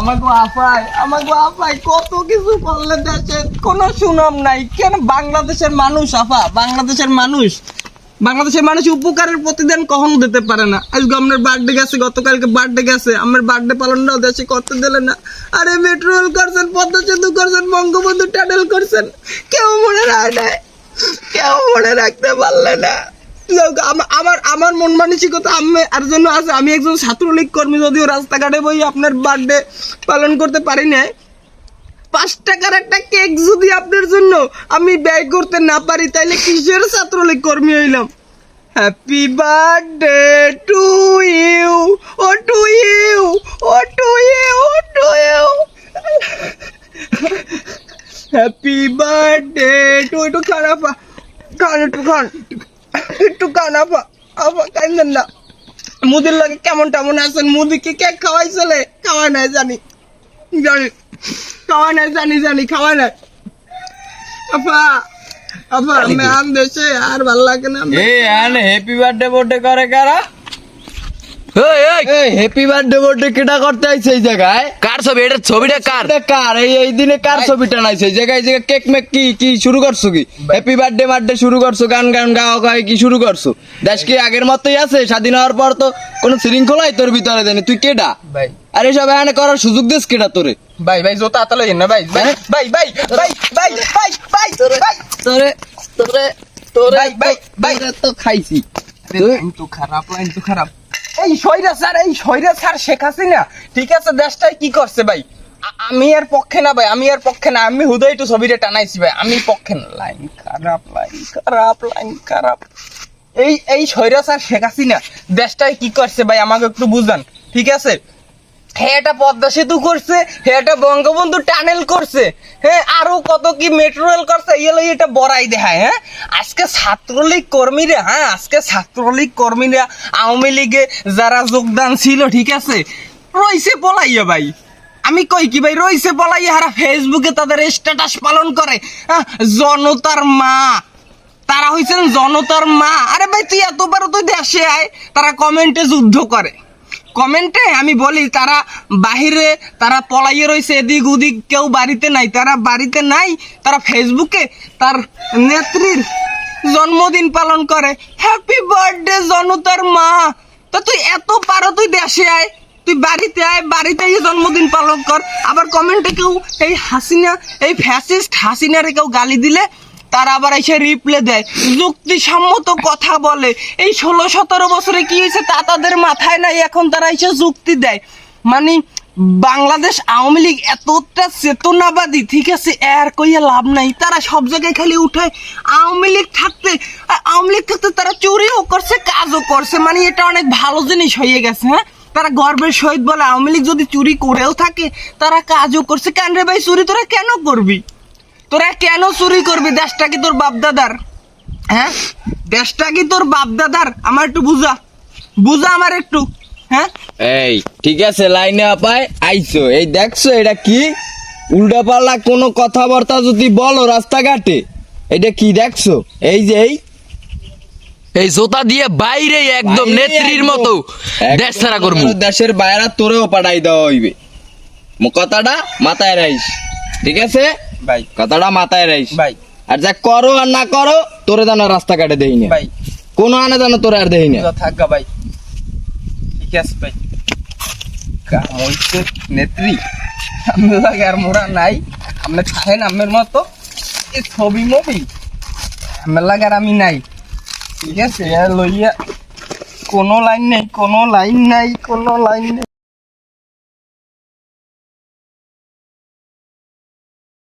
আপায় আপায় কত কিছু কোনো নাই। কেন বাংলাদেশের মানুষ আপা বাংলাদেশের মানুষ? বাংলাদেশের মানুষ উপকারের প্রতিদান কখনো দিতে পারে না। আজকে আপনার বার্থডে গেছে, গতকালকে বার্থডে গেছে। আমার বার্থডে পালনটাও দেশে করতে দিলে না। আরে মেট্রো রেল করছেন পদ্মা সেতু করছেন, বঙ্গবন্ধু টানেল করছেন। কেউ মনে রাখে নাই, কেউ মনে রাখতে পারলে না। আমার আমার মন মানসিকতা আমি আর জন্য আছে আমি একজন ছাত্রলীগ কর্মী যদিও রাস্তাঘাটে বই আপনার বার্থডে পালন করতে পারি না পাঁচ টাকার একটা কেক যদি আপনার জন্য আমি ব্যয় করতে না পারি, তাইলে কিসের ছাত্রলীগ কর্মী হইলাম? হ্যাপি বার্থডে টু ইউ ও টু ইউ ও to you O to you happy birthday to একটু খান, আপা। খান, একটু খান। একটু কান আপা আপা কাইন্দেন না। মুদির লাগে কেমন টেমন আছেন? মুদি কি কেক চলে খাওয়া নাই জানি। জানি খাওয়া নাই জানি জানি খাওয়া নাই। আপা আপা আমি আম দেশে আর ভালো লাগে না। আন হ্যাপি বার্থডে বার্থডে করে কারা? হ্যাপি বার্থডে বার্থডে কেটা করতে আইছে এই জায়গায়? কার ছবি? এটা ছবিটা কার? কার? এই এই দিনে কার ভাই। ছবি টানাইছে এই জায়গায় জায়গায় কেক মেক কি কি শুরু করছ কি? হ্যাপি বার্থডে বার্থডে শুরু করছ গান গান গাওয়া কি শুরু করছ? দেশ কি আগের মতোই আছে? স্বাধীন হওয়ার পর তো কোনো শৃঙ্খলাই তোর ভিতরে দেয়নি। তুই কেডা? ভাই। আর এসব এখানে করার সুযোগ দিস কেডা তোরে? ভাই ভাই জোতা আতালো না ভাই। ভাই হ্যাঁ? ভাই ভাই ভাই ভাই ভাই ভাই ভাই। তোরে তোরে তোরে ভাই, ভাই, ভাই। তো খাইছি। লাইন তো খারাপ লাইন তো খারাপ। এই সৈরা স্যার, এই সৈরা স্যার শেখ হাসিনা। ঠিক আছে, দেশটাই কি করছে ভাই? আমি আর পক্ষে না ভাই, আমি আর পক্ষে না, আমি হুদাই তো ছবিটা টানাইছি ভাই, আমি পক্ষে না। লাইন খারাপ লাইন খারাপ লাইন খারাপ। এই এই সৈরা স্যার শেখ হাসিনা, দেশটাই কি করছে ভাই, আমাকে একটু বুঝান। ঠিক আছে? এটা পদ্মা সেতু করছে এটা বঙ্গবন্ধু টানেল করছে। হ্যাঁ আরও কত কি মেট্রো রেল করছে এলো এটা বড়াই দেখায় হ্যাঁ? আজকে ছাত্রলীগ কর্মীরা হ্যাঁ আজকে ছাত্রলীগ কর্মীরা, আওয়ামী লীগে যারা যোগদান ছিল, ঠিক আছে? রইছে পলাইয়া ভাই। আমি কই কি ভাই, রইছে পলাইয়া হারা ফেসবুকে তাদের স্ট্যাটাস পালন করে। জনতার মা। তারা হইছেন জনতার মা। আরে ভাই, তুই এতবার তুই দেশে আয়, তারা কমেন্টে যুদ্ধ করে। কমেন্টে আমি বলি, তারা বাহিরে, তারা পলাইয়ে রয়েছে এদিক ওদিক কেউ বাড়িতে নাই। তারা বাড়িতে নাই, তারা ফেসবুকে তার নেত্রীর জন্মদিন পালন করে। হ্যাপি বার্থডে জনতার মা। তা তুই এত পারো তুই দেশে আয়। তুই বাড়িতে আয়, বাড়িতে জন্মদিন পালন কর। আবার কমেন্টে কেউ এই হাসিনা, এই ফ্যাসিস্ট হাসিনারে কেউ গালি দিলে তারা আবার এসে রিপ্লে দেয়। যুক্তিসম্মত কথা বলে। এই ষোলো সতেরো বছরে কি হয়েছে তা তাদের মাথায় নাই, এখন তারা এসে যুক্তি দেয়। মানে বাংলাদেশ আওয়ামী লীগ এতটা চেতনাবাদী, ঠিক আছে, এর কইয়া লাভ নাই। তারা সব জায়গায় খালি উঠায় আওয়ামী লীগ থাকতে আওয়ামী লীগ থাকতে তারা চুরিও করছে, কাজও করছে। মানে এটা অনেক ভালো জিনিস হয়ে গেছে হ্যাঁ? তারা গর্বের সহিত বলে, আওয়ামী লীগ যদি চুরি করেও থাকে, তারা কাজও করছে। কেন রে ভাই, চুরি তোরা কেন করবি? তোরা কেন চুরি করবি? দেশটা কি তোর বাপদাদার? হ্যাঁ? দেশটা কি তোর বাপদাদার? আমার একটু বুঝা। বুঝা আমার একটু। হ্যাঁ? এই ঠিক আছে লাইনে আপায় আইছো। এই দেখছ এটা কি? উল্টা পাল্লা কোনো কথাবার্তা যদি বলো রাস্তাঘাটে এটা কি দেখছ? এই যে এই। এই জোতা দিয়ে বাইরে একদম নেত্রীর মতো দেশ ছাড়া করব। দেশের বাইরে তোরেও পাঠাই দেওয়া হইবে। মো- কথাটা মাথায় রাইস ঠিক আছে? ভাই কথাটা মাথায় রাইস ভাই আর যা করো আর না করো তোরে জানো রাস্তাঘাটে দেই না। ভাই কোনো আনে জানো তোরে আর দেই না। থাকা ভাই ঠিক আছে ভাই কাম হইছে নেত্রী। আমি লাগে আর মোরা নাই। আপনি থাকেন আমের মতো। এই ছবি মবি। আমার লাগে আর আমি নাই। ঠিক আছে লইয়া কোনো লাইন নেই কোনো লাইন নাই কোনো লাইন নেই।